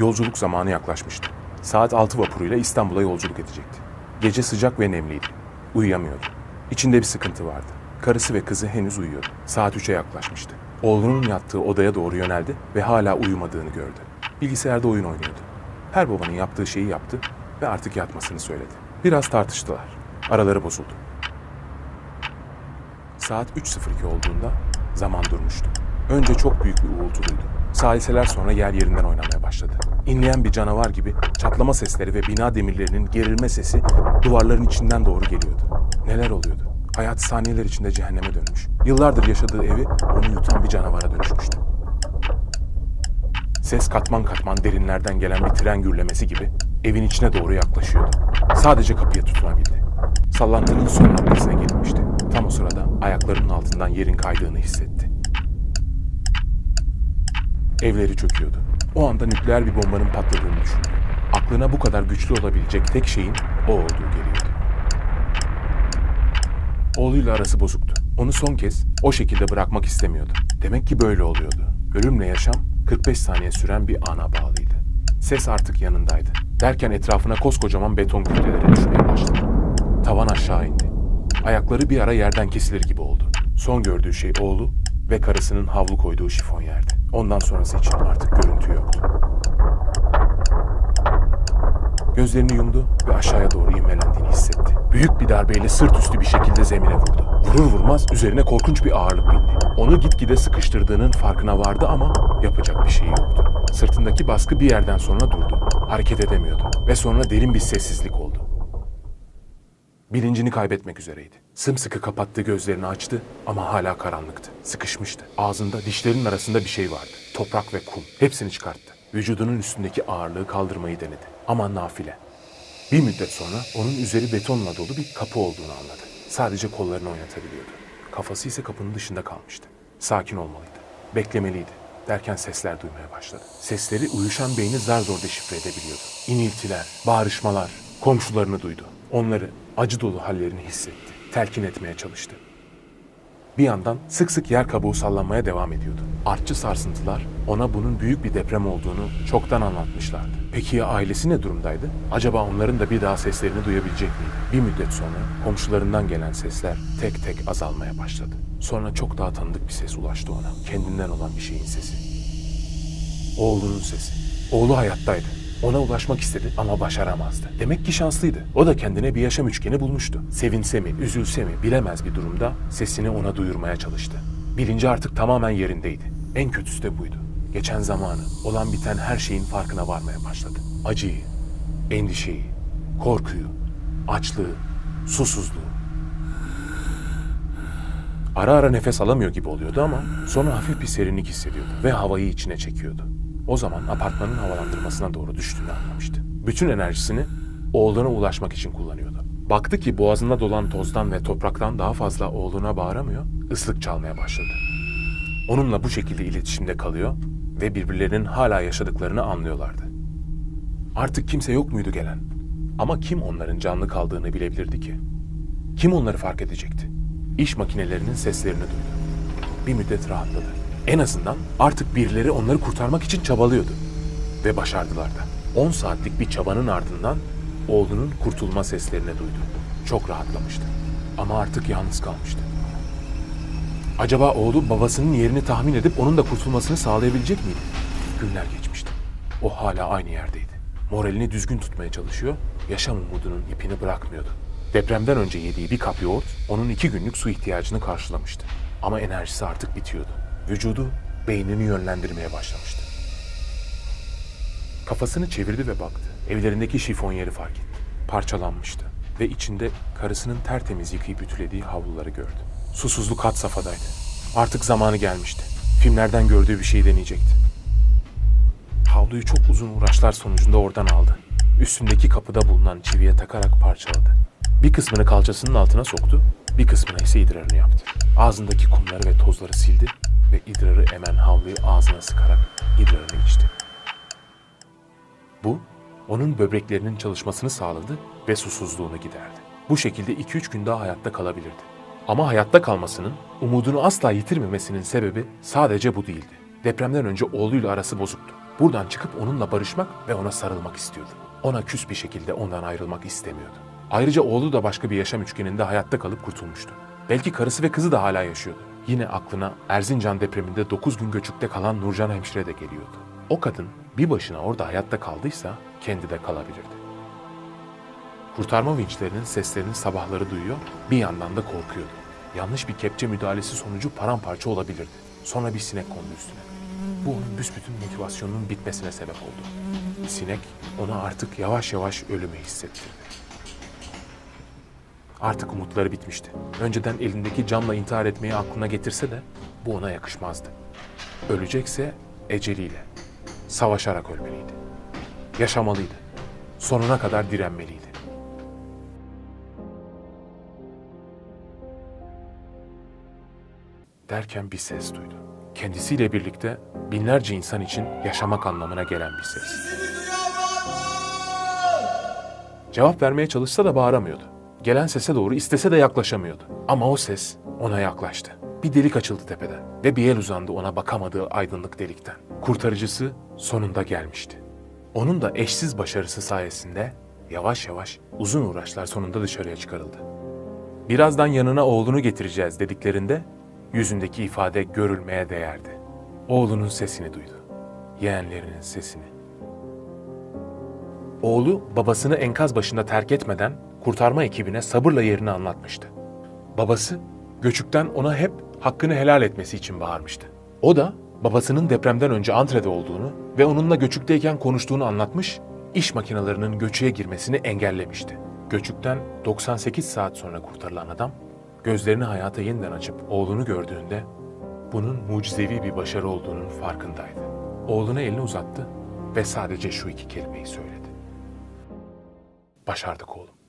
Yolculuk zamanı yaklaşmıştı. Saat 6 vapuruyla İstanbul'a yolculuk edecekti. Gece sıcak ve nemliydi. Uyuyamıyordu. İçinde bir sıkıntı vardı. Karısı ve kızı henüz uyuyordu. Saat 3'e yaklaşmıştı. Oğlunun yattığı odaya doğru yöneldi ve hala uyumadığını gördü. Bilgisayarda oyun oynuyordu. Her babanın yaptığı şeyi yaptı ve artık yatmasını söyledi. Biraz tartıştılar. Araları bozuldu. Saat 3.02 olduğunda zaman durmuştu. Önce çok büyük bir uğultu duydu. Saliseler sonra yer yerinden oynamaya başladı. İnleyen bir canavar gibi çatlama sesleri ve bina demirlerinin gerilme sesi duvarların içinden doğru geliyordu. Neler oluyordu? Hayat saniyeler içinde cehenneme dönmüş. Yıllardır yaşadığı evi onu yutan bir canavara dönüşmüştü. Ses katman katman derinlerden gelen bir tren gürlemesi gibi evin içine doğru yaklaşıyordu. Sadece kapıya tutunabildi. Sallantının son noktasına gelinmişti. Tam o sırada ayaklarının altından yerin kaydığını hissetti. Evleri çöküyordu. O anda nükleer bir bombanın patladığını düşündü. Aklına bu kadar güçlü olabilecek tek şeyin o olduğu geliyordu. Oğluyla arası bozuktu. Onu son kez o şekilde bırakmak istemiyordu. Demek ki böyle oluyordu. Ölümle yaşam 45 saniye süren bir ana bağlıydı. Ses artık yanındaydı. Derken etrafına koskocaman beton kütleleri düşmeye başladı. Tavan aşağı indi. Ayakları bir ara yerden kesilir gibi oldu. Son gördüğü şey oğlu ve karısının havlu koyduğu şifon yerdi. Ondan sonrası için artık görüntü yoktu. Gözlerini yumdu ve aşağıya doğru inmelendiğini hissetti. Büyük bir darbeyle sırt üstü bir şekilde zemine vurdu. Vurur vurmaz üzerine korkunç bir ağırlık bindi. Onu gitgide sıkıştırdığının farkına vardı ama yapacak bir şey yoktu. Sırtındaki baskı bir yerden sonra durdu. Hareket edemiyordu ve sonra derin bir sessizlik oldu. Bilincini kaybetmek üzereydi. Sımsıkı kapattığı gözlerini açtı ama hala karanlıktı. Sıkışmıştı. Ağzında dişlerinin arasında bir şey vardı. Toprak ve kum. Hepsini çıkarttı. Vücudunun üstündeki ağırlığı kaldırmayı denedi. Ama nafile. Bir müddet sonra onun üzeri betonla dolu bir kapı olduğunu anladı. Sadece kollarını oynatabiliyordu. Kafası ise kapının dışında kalmıştı. Sakin olmalıydı. Beklemeliydi. Derken sesler duymaya başladı. Sesleri uyuşan beyni zar zor deşifre edebiliyordu. İniltiler, bağrışmalar, komşularını duydu. Onları, acı dolu hallerini hissetti. Telkin etmeye çalıştı. Bir yandan sık sık yer kabuğu sallanmaya devam ediyordu. Artçı sarsıntılar ona bunun büyük bir deprem olduğunu çoktan anlatmışlardı. Peki ya ailesi ne durumdaydı? Acaba onların da bir daha seslerini duyabilecek miydi? Bir müddet sonra komşularından gelen sesler tek tek azalmaya başladı. Sonra çok daha tanıdık bir ses ulaştı ona. Kendinden olan bir şeyin sesi. Oğlunun sesi. Oğlu hayattaydı. Ona ulaşmak istedi ama başaramazdı. Demek ki şanslıydı. O da kendine bir yaşam üçgeni bulmuştu. Sevinse mi, üzülse mi bilemez bir durumda sesini ona duyurmaya çalıştı. Bilinci artık tamamen yerindeydi. En kötüsü de buydu. Geçen zamanı, olan biten her şeyin farkına varmaya başladı. Acıyı, endişeyi, korkuyu, açlığı, susuzluğu. Ara ara nefes alamıyor gibi oluyordu ama sonra hafif bir serinlik hissediyordu ve havayı içine çekiyordu. O zaman apartmanın havalandırmasına doğru düştüğünü anlamıştı. Bütün enerjisini oğluna ulaşmak için kullanıyordu. Baktı ki boğazında dolan tozdan ve topraktan daha fazla oğluna bağıramıyor, ıslık çalmaya başladı. Onunla bu şekilde iletişimde kalıyor ve birbirlerinin hala yaşadıklarını anlıyorlardı. Artık kimse yok muydu gelen? Ama kim onların canlı kaldığını bilebilirdi ki? Kim onları fark edecekti? İş makinelerinin seslerini duydu. Bir müddet rahatladı. En azından artık birileri onları kurtarmak için çabalıyordu. Ve başardılar da. 10 saatlik bir çabanın ardından oğlunun kurtulma seslerini duydu. Çok rahatlamıştı. Ama artık yalnız kalmıştı. Acaba oğlu babasının yerini tahmin edip onun da kurtulmasını sağlayabilecek miydi? Günler geçmişti. O hala aynı yerdeydi. Moralini düzgün tutmaya çalışıyor, yaşam umudunun ipini bırakmıyordu. Depremden önce yediği bir kap yoğurt onun iki günlük su ihtiyacını karşılamıştı. Ama enerjisi artık bitiyordu. Vücudu beynini yönlendirmeye başlamıştı. Kafasını çevirdi ve baktı. Evlerindeki şifonyeri fark etti. Parçalanmıştı ve içinde karısının tertemiz yıkayıp ütülediği havluları gördü. Susuzluk had safhadaydı. Artık zamanı gelmişti. Filmlerden gördüğü bir şey deneyecekti. Havluyu çok uzun uğraşlar sonucunda oradan aldı. Üstündeki kapıda bulunan çiviye takarak parçaladı. Bir kısmını kalçasının altına soktu, bir kısmına ise idrarını yaptı. Ağzındaki kumları ve tozları sildi ve idrarı emen havluyu ağzına sıkarak idrarını içti. Bu, onun böbreklerinin çalışmasını sağladı ve susuzluğunu giderdi. Bu şekilde 2-3 gün daha hayatta kalabilirdi. Ama hayatta kalmasının, umudunu asla yitirmemesinin sebebi sadece bu değildi. Depremden önce oğluyla arası bozuktu. Buradan çıkıp onunla barışmak ve ona sarılmak istiyordu. Ona küs bir şekilde ondan ayrılmak istemiyordu. Ayrıca oğlu da başka bir yaşam üçgeninde hayatta kalıp kurtulmuştu. Belki karısı ve kızı da hala yaşıyordu. Yine aklına Erzincan depreminde 9 gün göçükte kalan Nurcan hemşire de geliyordu. O kadın bir başına orada hayatta kaldıysa kendi de kalabilirdi. Kurtarma vinçlerinin seslerini sabahları duyuyor, bir yandan da korkuyordu. Yanlış bir kepçe müdahalesi sonucu paramparça olabilirdi. Sonra bir sinek kondu üstüne. Bu onun büsbütün motivasyonunun bitmesine sebep oldu. Sinek ona artık yavaş yavaş ölümü hissettirdi. Artık umutları bitmişti. Önceden elindeki camla intihar etmeyi aklına getirse de bu ona yakışmazdı. Ölecekse eceliyle, savaşarak ölmeliydi. Yaşamalıydı. Sonuna kadar direnmeliydi. Derken bir ses duydu. Kendisiyle birlikte binlerce insan için yaşamak anlamına gelen bir ses. Cevap vermeye çalışsa da bağıramıyordu. Gelen sese doğru istese de yaklaşamıyordu. Ama o ses ona yaklaştı. Bir delik açıldı tepeden ve bir el uzandı ona bakamadığı aydınlık delikten. Kurtarıcısı sonunda gelmişti. Onun da eşsiz başarısı sayesinde yavaş yavaş uzun uğraşlar sonunda dışarıya çıkarıldı. Birazdan yanına oğlunu getireceğiz dediklerinde yüzündeki ifade görülmeye değerdi. Oğlunun sesini duydu. Yeğenlerinin sesini. Oğlu babasını enkaz başında terk etmeden kurtarma ekibine sabırla yerini anlatmıştı. Babası göçükten ona hep hakkını helal etmesi için bağırmıştı. O da babasının depremden önce antrede olduğunu ve onunla göçükteyken konuştuğunu anlatmış, iş makinelerinin göçüğe girmesini engellemişti. Göçükten 98 saat sonra kurtarılan adam gözlerini hayata yeniden açıp oğlunu gördüğünde bunun mucizevi bir başarı olduğunun farkındaydı. Oğluna elini uzattı ve sadece şu iki kelimeyi söyledi. Başardık oğlum.